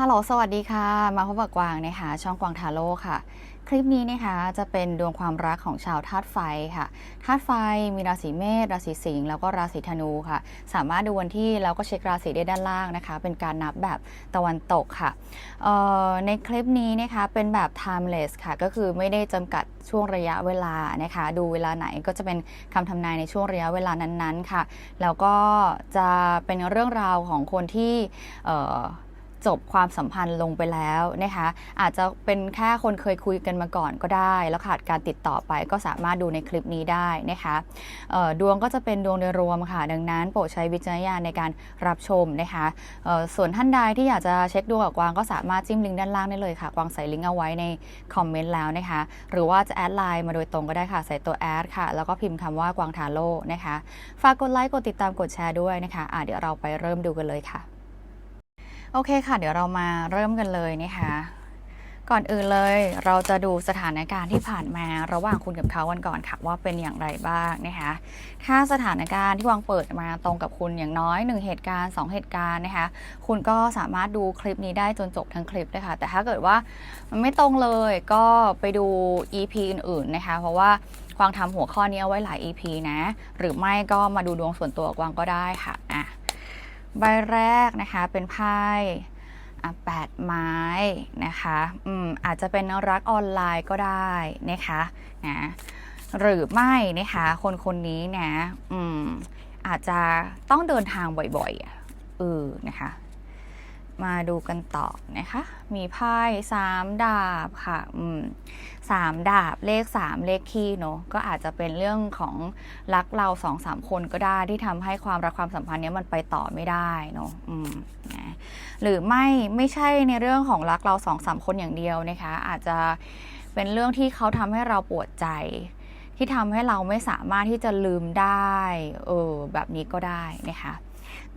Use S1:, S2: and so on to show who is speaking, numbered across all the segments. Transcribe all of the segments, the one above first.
S1: ฮัลโหล สวัสดีค่ะ มาพบกับกวางนะคะ ช่องกวางทาโร่ค่ะ คลิปนี้นะคะ จะเป็นดวงความรักของชาวธาตุไฟค่ะ ธาตุไฟมีราศีเมษ ราศีสิงห์ แล้วก็ราศีธนูค่ะ สามารถดูวันที่แล้วก็เช็คราศีได้ด้านล่างนะคะ เป็นการนับแบบตะวันตกค่ะออในคลิปนี้นะคะเป็นแบบ timeless ค่ะ ก็คือไม่ได้จำกัดช่วงระยะเวลานะคะ ดูเวลาไหนก็จะเป็นคำทำนายในช่วงระยะเวลานั้นๆค่ะ แล้วก็จะเป็นเรื่องราวของคนที่ จบความสัมพันธ์ลงไปแล้วนะคะอาจจะเป็นแค่คนเคยคุยกันมาก่อนก็ได้ แล้วขาดการติดต่อไปก็สามารถดูในคลิปนี้ได้นะคะดวงก็จะเป็นดวงโดยรวมค่ะ ดังนั้นโปรดใช้วิจารณญาณในการรับชมนะคะส่วนท่านใดที่อยากจะเช็คดวงกับกวางก็สามารถจิ้มลิงก์ด้านล่างได้เลยค่ะกวางใส่ลิงก์เอาไว้ในคอมเมนต์แล้วนะคะหรือว่าจะแอดไลน์มาโดยตรงก็ได้ค่ะใส่ตัวแอดค่ะ แล้วก็พิมพ์คำว่ากวางทาโร่นะคะฝากกดไลค์กดติดตามกดแชร์ด้วยนะคะะเดี๋ยวเราไปเริ่มดูกันเลยค่ะ โอเคค่ะ เดี๋ยวเรามาเริ่มกันเลยนะคะ ก่อนอื่นเลยเราจะดูสถานการณ์ที่ผ่านมาระหว่างคุณกับเขาวันก่อนค่ะว่าเป็นอย่างไรบ้างนะคะ ถ้าสถานการณ์ที่วางเปิดมาตรงกับคุณอย่างน้อย 1 เหตุการณ์ 2 เหตุการณ์นะคะ คุณก็สามารถดูคลิปนี้ได้จนจบทั้งคลิปเลยค่ะ แต่ถ้าเกิดว่ามันไม่ตรงเลยก็ไปดู EP อื่นๆนะคะ เพราะว่ากวางทำหัวข้อนี้เอาไว้หลาย EP นะ หรือไม่ก็มาดูดวงส่วนตัวกวางก็ได้ค่ะอะ ใบแรกนะคะเป็นไพ่แปดไม้นะคะอืมอาจจะเป็นรักออนไลน์ก็ได้นะคะนะหรือไม่นะคะคนคนนี้นะอืมอาจจะต้องเดินทางบ่อยๆอะเออนะคะ มาดูกันต่อนะคะ มีไพ่สามดาบค่ะสามดาบเลขสามเลขคี่เนอะก็อาจจะเป็นเรื่องของรักเราสองสามคนก็ได้ที่ทำให้ความรักความสัมพันธ์เนี้ยมันไปต่อไม่ได้เนอะนะหรือไม่ไม่ใช่ในเรื่องของรักเราสองสามคนอย่างเดียวนะคะ อาจจะเป็นเรื่องที่เขาทำให้เราปวดใจที่ทำให้เราไม่สามารถที่จะลืมได้ เออแบบนี้ก็ได้นะคะ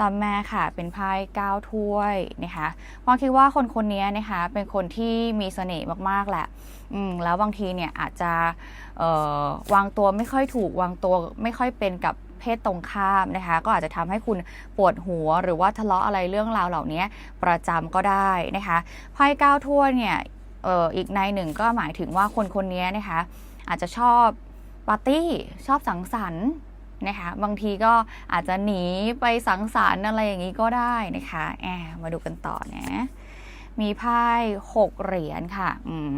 S1: ตอนแม่ค่ะเป็นไพ่เก้าถ้วยนะคะวางคิดว่าคนคนนี้นะคะเป็นคนที่มีเสน่ห์มากๆแหละอืมแล้วบางทีเนี่ยอาจจะเอ่อวางตัวไม่ค่อยถูกวางตัวไม่ค่อยเป็นกับเพศตรงข้ามนะคะ ก็อาจจะทำให้คุณปวดหัว หรือว่าทะเลาะอะไรเรื่องราวเหล่านี้ประจำก็ได้นะคะไพ่เก้าถ้วยเนี่ยเอ่ออีกในหนึ่งก็หมายถึงว่าคนคนนี้นะคะ อาจจะชอบปาร์ตี้ชอบสังสรรค์ นะคะ บางทีก็อาจจะหนีไปสังสรรค์อะไรอย่างนี้ก็ได้นะคะแอบมาดูกันต่อนะ มีไพ่หกเหรียญค่ะ อืม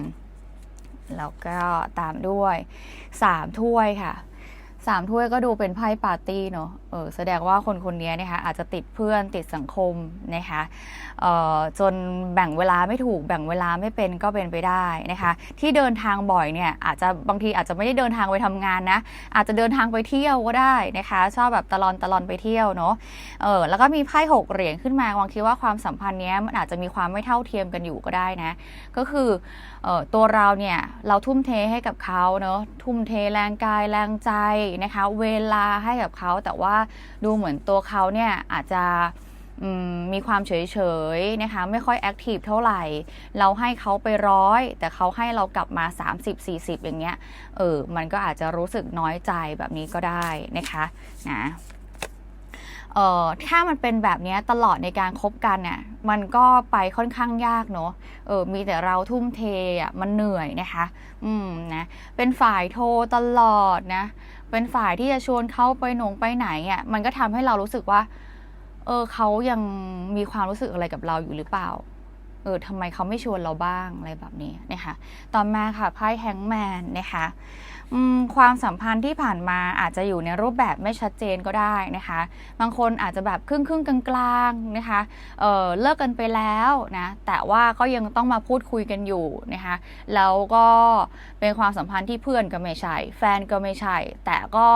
S1: แล้วก็ตามด้วยสามถ้วยค่ะ สามถ้วยก็ดูเป็นไพ่ปาร์ตี้เนอะเออแสดงว่าคนคนนี้นะคะอาจจะติดเพื่อนติดสังคมนะคะเอ่อจนแบ่งเวลาไม่ถูกแบ่งเวลาไม่เป็นก็เป็นไปได้นะคะ ที่เดินทางบ่อยเนี่ยอาจจะบางทีอาจจะไม่ได้เดินทางไปทำงานนะ อาจจะเดินทางไปเที่ยวก็ได้นะคะ ชอบแบบตะลอนตะลอนไปเที่ยวเนาะ เออแล้วก็มีไพ่หกเหรียญขึ้นมาวางคิดว่าความสัมพันธ์เนี้ยมันอาจจะมีความไม่เท่าเทียมกันอยู่ก็ได้นะ ก็คือเออตัวเราเนี่ยเราทุ่มเทให้กับเขาเนาะทุ่มเทแรงกายแรงใจนะคะ เวลาให้กับเขาแต่ว่าดูเหมือนตัวเขาเนี่ยอาจจะมมีความเฉยๆนะคะไม่ค่อยแอคทีฟเท่าไหร่ เราให้เขาไปร้อย แต่เขาให้เรากลับมา 30-40 อย่างเงี้ยเออมันก็อาจจะรู้สึกน้อยใจแบบนี้ก็ได้นะคะนะเอ่อถ้ามันเป็นแบบนี้ตลอดในการคบกันเนี่ยมันก็ไปค่อนข้างยากเนอะเออมีแต่เราทุ่มเทอะมันเหนื่อยนะคะ อืมนะเป็นฝ่ายโทรตลอดนะ เป็นฝ่ายที่จะชวนเขาไปหนงไปไหนอะมันก็ทำให้เรารู้สึกว่า เออเขายังมีความรู้สึกอะไรกับเราอยู่หรือเปล่า เออทำไมเขาไม่ชวนเราบ้างอะไรแบบนี้นะคะต่อมาค่ะไพ่แฮงแมนนะคะความสัมพันธ์ที่ผ่านมาอาจจะอยู่ในรูปแบบไม่ชัดเจนก็ได้นะคะ บางคนอาจจะแบบครึ่งครึ่งกลางๆนะคะเออเลิกกันไปแล้วนะแต่ว่าก็ยังต้องมาพูดคุยกันอยู่นะคะแล้วก็เป็นความสัมพันธ์ที่เพื่อนก็ไม่ใช่ แฟนก็ไม่ใช่ แต่ก็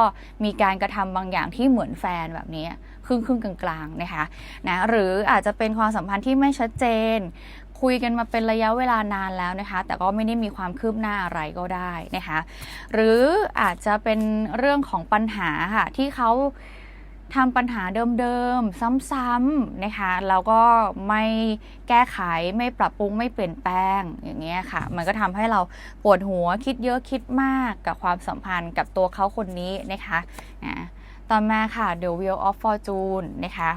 S1: มีการกระทำบางอย่างที่เหมือนแฟนแบบนี้ ครึ่งครึ่งๆกลางๆนะคะนะหรืออาจจะเป็นความสัมพันธ์ที่ไม่ชัดเจน คุยกันมาเป็นระยะเวลานานแล้วนะคะ แต่ก็ไม่ได้มีความคืบหน้าอะไรก็ได้นะคะหรืออาจจะเป็นเรื่องของปัญหาค่ะที่เขาทำปัญหาเดิมๆ ซ้ำๆนะคะแล้วก็ไม่แก้ไขไม่ปรับปรุงไม่เปลี่ยนแปลงอย่างเงี้ยค่ะ มันก็ทำให้เราปวดหัวคิดเยอะคิดมากกับความสัมพันธ์กับตัวเขาคนนี้นะคะนะ ต่อมาค่ะ The Wheel of Fortune นะคะ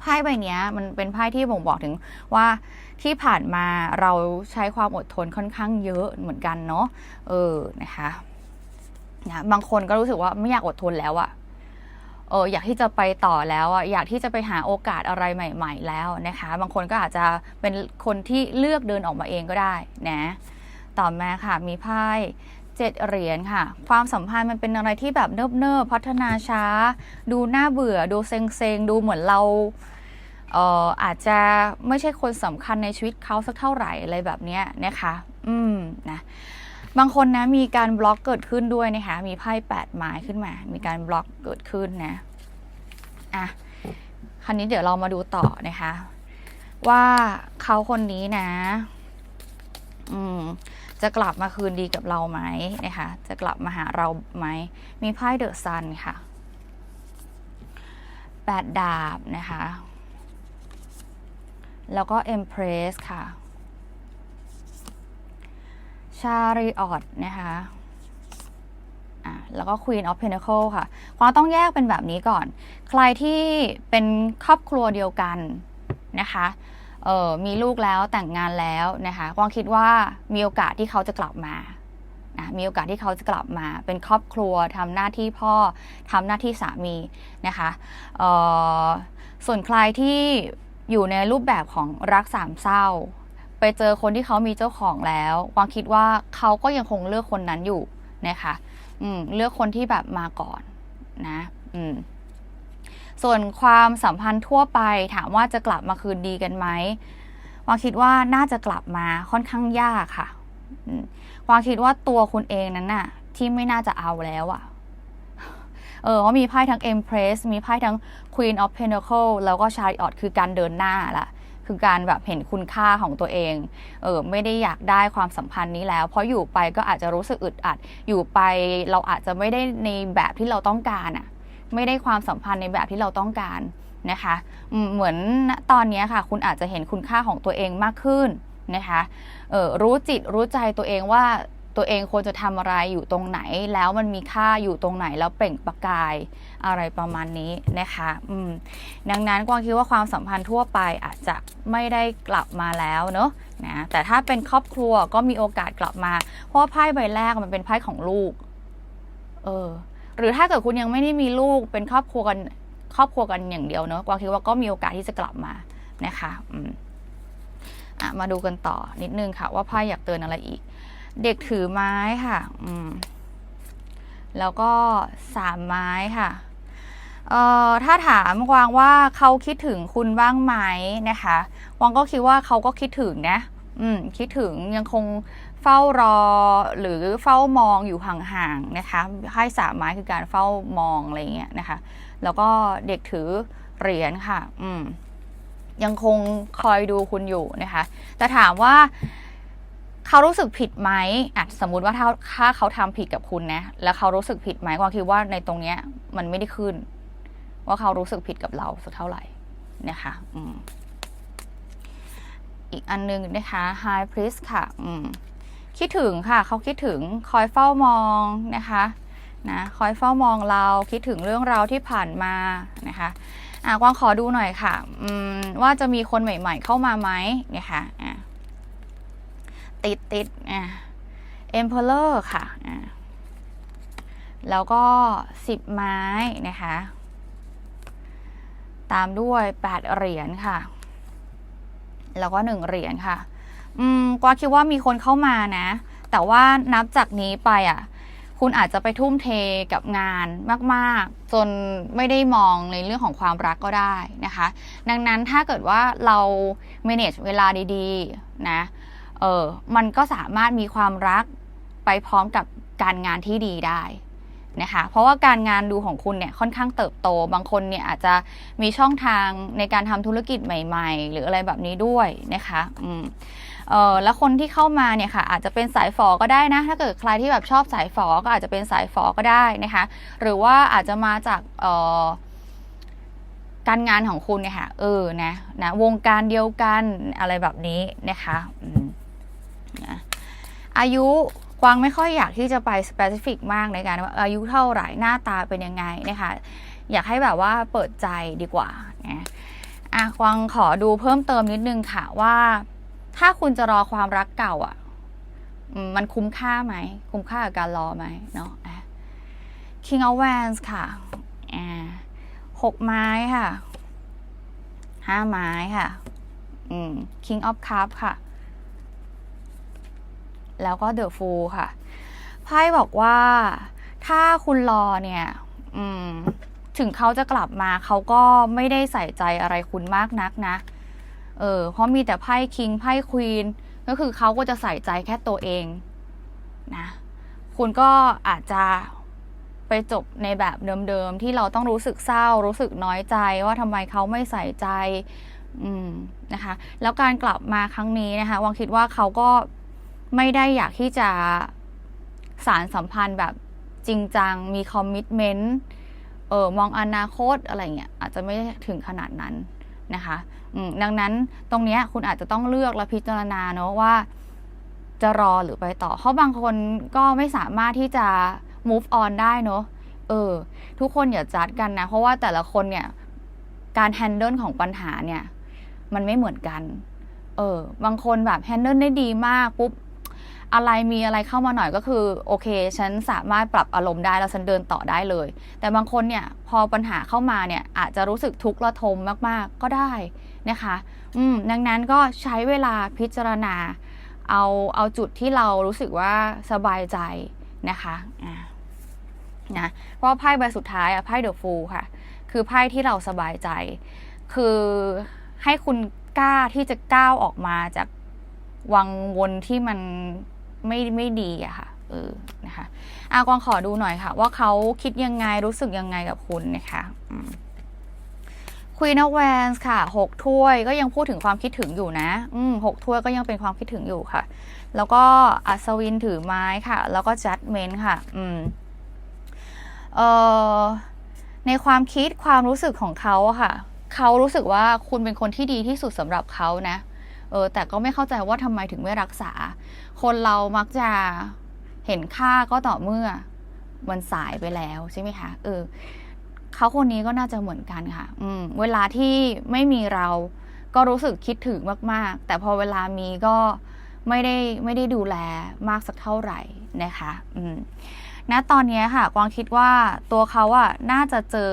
S1: ไพ่ใบนี้มันเป็นไพ่ที่บ่งบอกถึงว่าที่ผ่านมาเราใช้ความอดทนค่อนข้างเยอะเหมือนกันเนาะเออนะคะนะบางคนก็รู้สึกว่าไม่อยากอดทนแล้วอะเอออยากที่จะไปต่อแล้วอะอยากที่จะไปหาโอกาสอะไรใหม่ ๆ แล้วนะคะ บางคนก็อาจจะเป็นคนที่เลือกเดินออกมาเองก็ได้นะ ต่อมาค่ะมีไพ่ เจ็ดเหรียญค่ะ ความสัมพันธ์มันเป็นอะไรที่แบบเนิบๆพัฒนาช้า ดูน่าเบื่อ ดูเซ็งๆดูเหมือนเราเอออาจจะไม่ใช่คนสำคัญในชีวิตเขาสักเท่าไหร่อะไรแบบเนี้ยนะคะ อืมนะบางคนนะมีการบล็อกเกิดขึ้นด้วยนะคะ มีไพ่แปดไม้ขึ้นมา มีการบล็อกเกิดขึ้นนะ อะ คราวนี้เดี๋ยวเรามาดูต่อนะคะ ว่าเขาคนนี้นะ อืม จะกลับมาคืนดีกับเราไหมนะคะ จะกลับมาหาเราไหม มีไพ่เดอะซันค่ะแปดดาบนะคะ แล้วก็ Empress ค่ะ ชาริออตนะคะแล้วก็ Queen of Pentacle ค่ะ ความต้องแยกเป็นแบบนี้ก่อน ใครที่เป็นครอบครัวเดียวกันนะคะ เออมีลูกแล้วแต่งงานแล้วนะคะกวางคิดว่ามีโอกาสที่เขาจะกลับมานะมีโอกาสที่เขาจะกลับมา เป็นครอบครัวทำหน้าที่พ่อทำหน้าที่สามีนะคะเออส่วนใครที่อยู่ในรูปแบบของรักสามเศร้า ไปเจอคนที่เขามีเจ้าของแล้วกวางคิดว่าเขาก็ยังคงเลือกคนนั้นอยู่นะคะอืมเลือกคนที่แบบมาก่อนนะ อืม ส่วนความสัมพันธ์ทั่วไปถามว่าจะกลับมาคืนดีกันไหมวางคิดว่าน่าจะกลับมาค่อนข้างยากค่ะวางคิดว่าตัวคุณเองนั้นน่ะ ที่ไม่น่าจะเอาแล้วอะ่ะเออว่ามีไพ่ทั้ง Empress มีไพ่ทั้ง Queen of Pentacle แล้วก็ Chariot คือการเดินหน้าละคือการแบบเห็นคุณค่าของตัวเอง เออไม่ได้อยากได้ความสัมพันธ์นี้แล้ว เพราะอยู่ไปก็อาจจะรู้สึกอึดอัด อยู่ไปเราอาจจะไม่ได้ในแบบที่เราต้องการอะ ไม่ได้ความสัมพันธ์ในแบบที่เราต้องการนะคะเหมือนตอนนี้ค่ะ คุณอาจจะเห็นคุณค่าของตัวเองมากขึ้นนะคะออรู้จิตรู้ใจตัวเองว่าตัวเองควรจะทำอะไรอยู่ตรงไหน แล้วมันมีค่าอยู่ตรงไหนแล้วเปล่งประกายอะไรประมาณนี้นะคะดังนั้นกวางคิดว่าความสัมพันธ์ทั่วไปอาจจะไม่ได้กลับมาแล้วเนอะนะแต่ถ้าเป็นครอบครัวก็มีโอกาสกลับมา เพราะไพ่ใบแรกมันเป็นไพ่ของลูก เออ หรือถ้าเกิดคุณยังไม่ได้มีลูกเป็นครอบครัวกันครอบครัวกันอย่างเดียวเนอะกวางคิดว่าก็มีโอกาสที่จะกลับมานะคะอืมอะมาดูกันต่อนิดนึงค่ะ ว่าไพ่อยากเตือนอะไรอีก เด็กถือไม้ค่ะ อืมแล้วก็สามไม้ค่ะเอ่อถ้าถามกวางว่าเขาคิดถึงคุณบ้างไหมนะคะกวางก็คิดว่าเขาก็คิดถึงนะ อืมคิดถึงยังคง เฝ้ารอหรือเฝ้ามองอยู่ห่างๆนะคะให้สามไม้คือการเฝ้ามองอะไรเงี้ยนะคะ แล้วก็เด็กถือเหรียญค่ะ อืม ยังคงคอยดูคุณอยู่นะคะ แต่ถามว่าเขารู้สึกผิดไหมอะสมมุติว่าถ้าถ้าเขาทำผิดกับคุณนะ แล้วเขารู้สึกผิดไหมกวางคิดว่าในตรงเนี้ย มันไม่ได้ขึ้น ว่าเขารู้สึกผิดกับเราสักเท่าไหร่นะคะ อืม อีกอันนึงนะคะ High Priest ค่ะ อืม คิดถึงค่ะ เขาคิดถึงคอยเฝ้ามองนะคะนะคอยเฝ้ามองเราคิดถึงเรื่องราวที่ผ่านมานะคะอะกวางขอดูหน่อยค่ะอืมว่าจะมีคนใหม่ ๆ เข้ามาไหมเนี่ยค่ะอะติดติดอะ Emperor ค่ะอะแล้วก็สิบไม้นะคะตามด้วยแปดเหรียญค่ะ แล้วก็หนึ่งเหรียญค่ะ อืมกวาคิดว่ามีคนเข้ามานะ แต่ว่านับจากนี้ไปอะ คุณอาจจะไปทุ่มเทกับงานมาก ๆ จนไม่ได้มองในเรื่องของความรักก็ได้นะคะ ดังนั้นถ้าเกิดว่าเรา manage เวลาดีๆ นะ เออมันก็สามารถมีความรักไปพร้อมกับการงานที่ดีได้นะคะ เพราะว่าการงานดูของคุณเนี่ยค่อนข้างเติบโต บางคนเนี่ยอาจจะมีช่องทางในการทำธุรกิจใหม่ ๆ หรืออะไรแบบนี้ด้วยนะคะ อืม เออแล้วคนที่เข้ามาเนี่ยค่ะอาจจะเป็นสายฝอก็ได้นะ ถ้าเกิดใครที่แบบชอบสายฝอก็อาจจะเป็นสายฝอก็ได้นะคะ หรือว่าอาจจะมาจากเออการงานของคุณเนี่ยค่ะเออนะนะวงการเดียวกันอะไรแบบนี้นะคะอนะอายุกวางไม่ค่อยอยากที่จะไปสเปซิฟิกมากในการว่าอายุเท่าไหร่หน้าตาเป็นยังไงนะคะอยากให้แบบว่าเปิดใจดีกว่านะอะกวางขอดูเพิ่มเติมนิดนึงค่ะว่า ถ้าคุณจะรอความรักเก่าอะ มันคุ้มค่าไหม คุ้มค่ากับการรอไหมเนาะ King of Wands ค่ะหกไม้ค่ะห้าไม้ค่ะ King of Cup ค่ะ แล้วก็ The Fool ค่ะไพ่บอกว่าถ้าคุณรอเนี่ย ถึงเขาจะกลับมาเขาก็ไม่ได้ใส่ใจอะไรคุณมากนักนะ เออเพราะมีแต่ไพ่คิงไพ่ควีนก็คือเขาก็จะใส่ใจแค่ตัวเองนะคุณก็อาจจะไปจบในแบบเดิมๆที่เราต้องรู้สึกเศร้า รู้สึกน้อยใจว่าทำไมเขาไม่ใส่ใจอืมนะคะ แล้วการกลับมาครั้งนี้นะคะวังคิดว่าเขาก็ไม่ได้อยากที่จะสารสัมพันธ์แบบจริงจัง มีคอมมิชเมนต์เออมองอนาคตอะไรเงี้ยอาจจะไม่ถึงขนาดนั้น นะคะดังนั้นตรงนี้คุณอาจจะต้องเลือกและพิจารณาเนาะว่า จะรอหรือไปต่อ เพราะบางคนก็ไม่สามารถที่จะ move on ได้เนาะเออ ทุกคนอย่าจัดกันนะ เพราะว่าแต่ละคนเนี่ย การ handle ของปัญหาเนี่ย มันไม่เหมือนกัน เออ บางคนแบบ handle ได้ดีมากปุ๊บ อะไรมีอะไรเข้ามาหน่อยก็คือโอเค ฉันสามารถปรับอารมณ์ได้แล้วฉันเดินต่อได้เลย แต่บางคนเนี่ยพอปัญหาเข้ามาเนี่ยอาจจะรู้สึกทุกข์ระทมมากๆก็ได้นะคะ อืมดังนั้นก็ใช้เวลาพิจารณา เอาเอาจุดที่เรารู้สึกว่าสบายใจนะคะอ่านะเพราะไพ่ใบสุดท้ายอะไพ่เดอะฟูลค่ะ คือไพ่ที่เราสบายใจ คือให้คุณกล้าที่จะก้าวออกมาจากวังวนที่มัน ไม่ไม่ดีอะค่ะเออนะคะอากวางขอดูหน่อยค่ะ ว่าเขาคิดยังไงรู้สึกยังไงกับคุณนะคะอืม Queen of Wands ค่ะหกถ้วยก็ยังพูดถึงความคิดถึงอยู่นะอืมหกถ้วยก็ยังเป็นความคิดถึงอยู่ค่ะ แล้วก็อัศวินถือไม้ค่ะ แล้วก็ Judgment ค่ะ อืมเอ่อในความคิดความรู้สึกของเขาค่ะ เขารู้สึกว่าคุณเป็นคนที่ดีที่สุดสำหรับเขานะเเออแต่ก็ไม่เข้าใจว่าทำไมถึงไม่รักษา คนเรามักจะเห็นค่าก็ต่อเมื่อมันสายไปแล้วใช่ไหมคะเออเขาคนนี้ก็น่าจะเหมือนกันค่ะ อืมเวลาที่ไม่มีเราก็รู้สึกคิดถึงมาก ๆ แต่พอเวลามีก็ไม่ได้ไม่ได้ดูแลมากสักเท่าไหร่นะคะอืมณตอนนี้ค่ะกวางคิดว่าตัวเขาอะน่าจะเจอ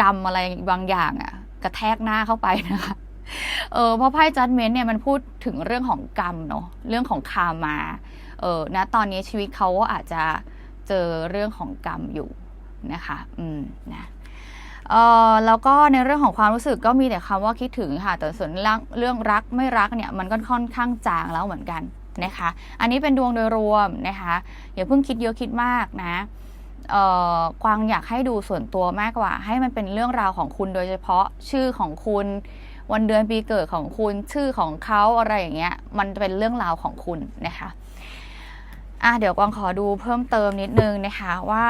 S1: กรรมอะไรบางอย่างอะกระแทกหน้าเข้าไปนะคะ เออเพราะไพ่จัดเมนต์เนี่ยมันพูดถึงเรื่องของกรรมเนาะเรื่องของคามาเออณตอนนี้ชีวิตเขาก็อาจจะเจอเรื่องของกรรมอยู่นะคะอืมนะเออแล้วก็ในเรื่องของความรู้สึกก็มีแต่คำว่าคิดถึงค่ะ แต่ส่วนเรื่องรักไม่รักเนี่ยมันก็ค่อนข้างจางแล้วเหมือนกันนะคะ อันนี้เป็นดวงโดยรวมนะคะอย่าเพิ่งคิดเยอะคิดมากนะเออกวางอยากให้ดูส่วนตัวมากกว่า ให้มันเป็นเรื่องราวของคุณโดยเฉพาะชื่อของคุณ วันเดือนปีเกิดของคุณชื่อของเขาอะไรอย่างเงี้ยมันเป็นเรื่องราวของคุณนะคะอะเดี๋ยวกวางขอดูเพิ่มเติมนิดนึงนะคะว่า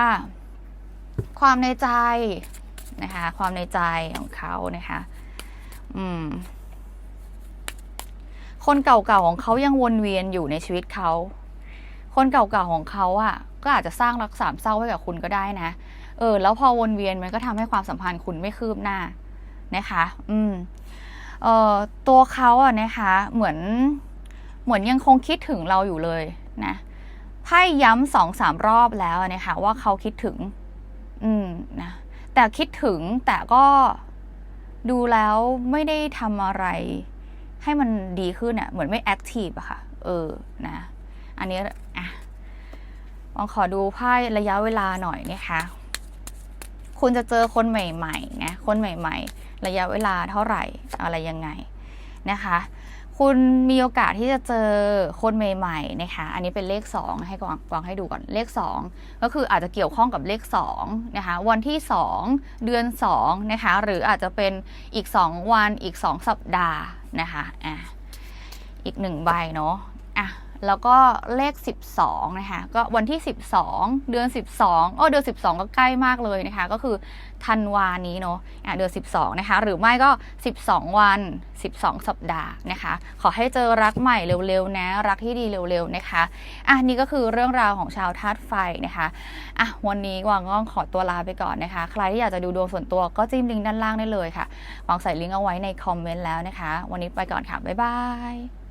S1: ความในใจนะคะความในใจของเขานะคะอืมคนเก่าๆของเขายังวนเวียนอยู่ในชีวิตเขา คนเก่าๆของเขาอะ ก็อาจจะสร้างรักสามเศร้าไว้กับคุณก็ได้นะ เออ แล้วพอวนเวียนมันก็ทำให้ความสัมพันธ์คุณไม่คืบหน้า นะคะ อืมเอ่อตัวเขาอะนะคะ เหมือน เหมือนยังคงคิดถึงเราอยู่เลยนะไพ่ย้ำสองสามรอบแล้วนะคะว่าเขาคิดถึง อืมนะแต่คิดถึงแต่ก็ดูแล้วไม่ได้ทำอะไร ให้มันดีขึ้นอะ่ะเหมือนไม่แอคทีฟอะค่ะ เออนะ อันนี้อะลองขอดูไพ่ระยะเวลาหน่อยนะคะ คุณจะเจอคนใหม่ๆนะคนใหม่ ๆ ระยะเวลาเท่าไหร่อะไรยังไงนะคะ คุณมีโอกาสที่จะเจอคนใหม่ๆนะคะ อันนี้เป็นเลข 2 ให้กวางกวางให้ดูก่อนเลข 2 ก็คืออาจจะเกี่ยวข้องกับเลข2นะคะวันที่ 2 เดือน2นะคะหรืออาจจะเป็นอีก 2 วันอีก 2 สัปดาห์นะคะอะอีกหนึ่งใบเนาะอะ แล้วก็เลข 12 นะคะ ก็วันที่ 12 เดือน 12 โอ้เดือน 12 ก็ใกล้มากเลยนะคะ ก็คือธันวานี้เนาะะเดือน 12 นะคะ หรือไม่ก็ 12 วัน 12 สัปดาห์นะคะ ขอให้เจอรักใหม่เร็วๆนะ รักที่ดีเร็วๆนะคะอะนี่ก็คือเรื่องราวของชาวธาตุไฟนะคะอะวันนี้วางก็ขอตัวลาไปก่อนนะคะ ใครที่อยากจะดูดวงส่วนตัวก็จิ้มลิงก์ด้านล่างได้เลยค่ะวางใส่ลิงก์เอาไว้ในคอมเมนต์แล้วนะคะ วันนี้ไปก่อนค่ะ บ๊ายบาย